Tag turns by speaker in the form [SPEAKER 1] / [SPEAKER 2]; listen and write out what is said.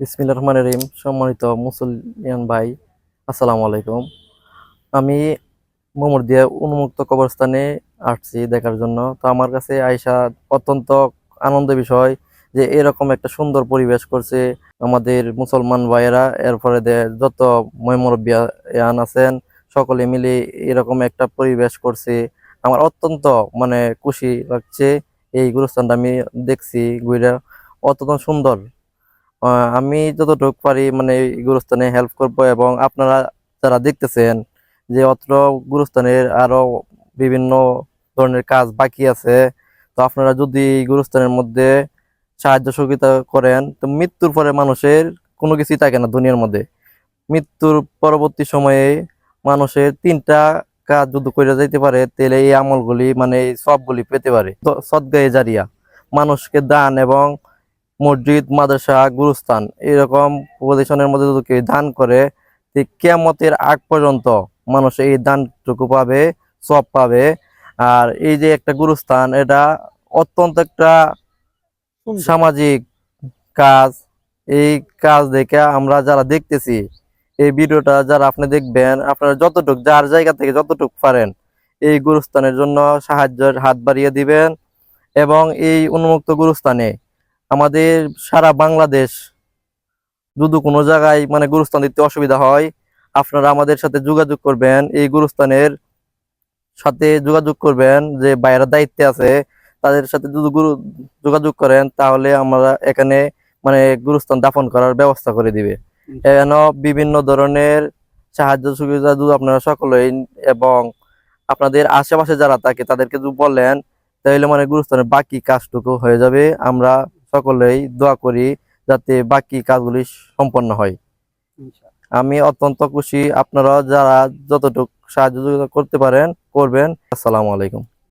[SPEAKER 1] বিসমিল্লাহ রহমান রহিম, সম্মানিত মুসলিয়ান ভাই, আসসালামু আলাইকুম। আমি মোমরদিয়া উন্মুক্ত কবরস্থানে আসছি দেখার জন্য। তো আমার কাছে আয়সা অত্যন্ত আনন্দ বিষয় যে এরকম একটা সুন্দর পরিবেশ করছে আমাদের মুসলমান ভাইয়েরা। এরপরে যত ময়মরবিয়ান আছেন, সকলে মিলে এরকম একটা পরিবেশ করছে। আমার অত্যন্ত মানে খুশি লাগছে। এই গুরুস্থানটা আমি দেখছি ঘুরে। অত্যন্ত সুন্দর। আমি যতটুকু পারি মানে গুরুস্থানে হেল্প করব এবং আপনারা যারা দেখতেছেন যে অত্র গুরুস্থানের আরও বিভিন্ন ধরনের কাজ বাকি আছে, তো আপনারা যদি গুরুস্থানের মধ্যে সাহায্য সহযোগিতা করেন, তো মৃত্যুর পরে মানুষের কোনো কিছুই থাকে না দুনিয়ার মধ্যে। মৃত্যুর পরবর্তী সময়ে মানুষের তিনটা কাজ যদি করে যাইতে পারে, তাহলে এই আমলগুলি মানে সবগুলি পেতে পারে। তো সদ্গায়ে জারিয়া। মানুষকে দান এবং মসজিদ মাদ্রাসা গুরুস্থান এরকম প্রতিষ্ঠানের মধ্যে যদি কেউ দান করে কেমতের আগ পর্যন্ত মানুষ এই দানটুকু পাবে সব পাবে। আর এই যে একটা গুরুস্থান এটা অত্যন্ত একটা সামাজিক কাজ। এই কাজ দেখে আমরা যারা দেখতেছি এই ভিডিওটা যারা আপনি দেখবেন আপনারা যতটুক যার জায়গা থেকে যতটুক পারেন এই গুরুস্থানের জন্য সাহায্যের হাত বাড়িয়ে দিবেন। এবং এই উন্মুক্ত গুরুস্থানে আমাদের সারা বাংলাদেশ যদি কোনো জায়গায় মানে গুরুস্থান দিতে অসুবিধা হয় আপনারা আমাদের সাথে যোগাযোগ করবেন এই গুরুস্থানের সাথে যোগাযোগ করবেন যে বাইরের দায়িত্বে আছে তাদের সাথে যদি গুরু যোগাযোগ করেন তাহলে আমরা এখানে মানে গুরুস্থান দাফন করার ব্যবস্থা করে দিবে। এখানে বিভিন্ন ধরনের সাহায্য সুবিধা যদি আপনারা সকলেই এবং আপনাদের আশেপাশে যারা থাকে তাদেরকে যদি বলেন তাহলে মানে গুরুস্থানের বাকি কাজটুকু হয়ে যাবে। আমরা সকলেই দোয়া করি যাতে বাকি কাজগুলি সম্পন্ন হয়। আমি অত্যন্ত খুশি আপনারা যারা যতটুকু সাহায্য করতে পারেন করবেন। আসসালামু আলাইকুম।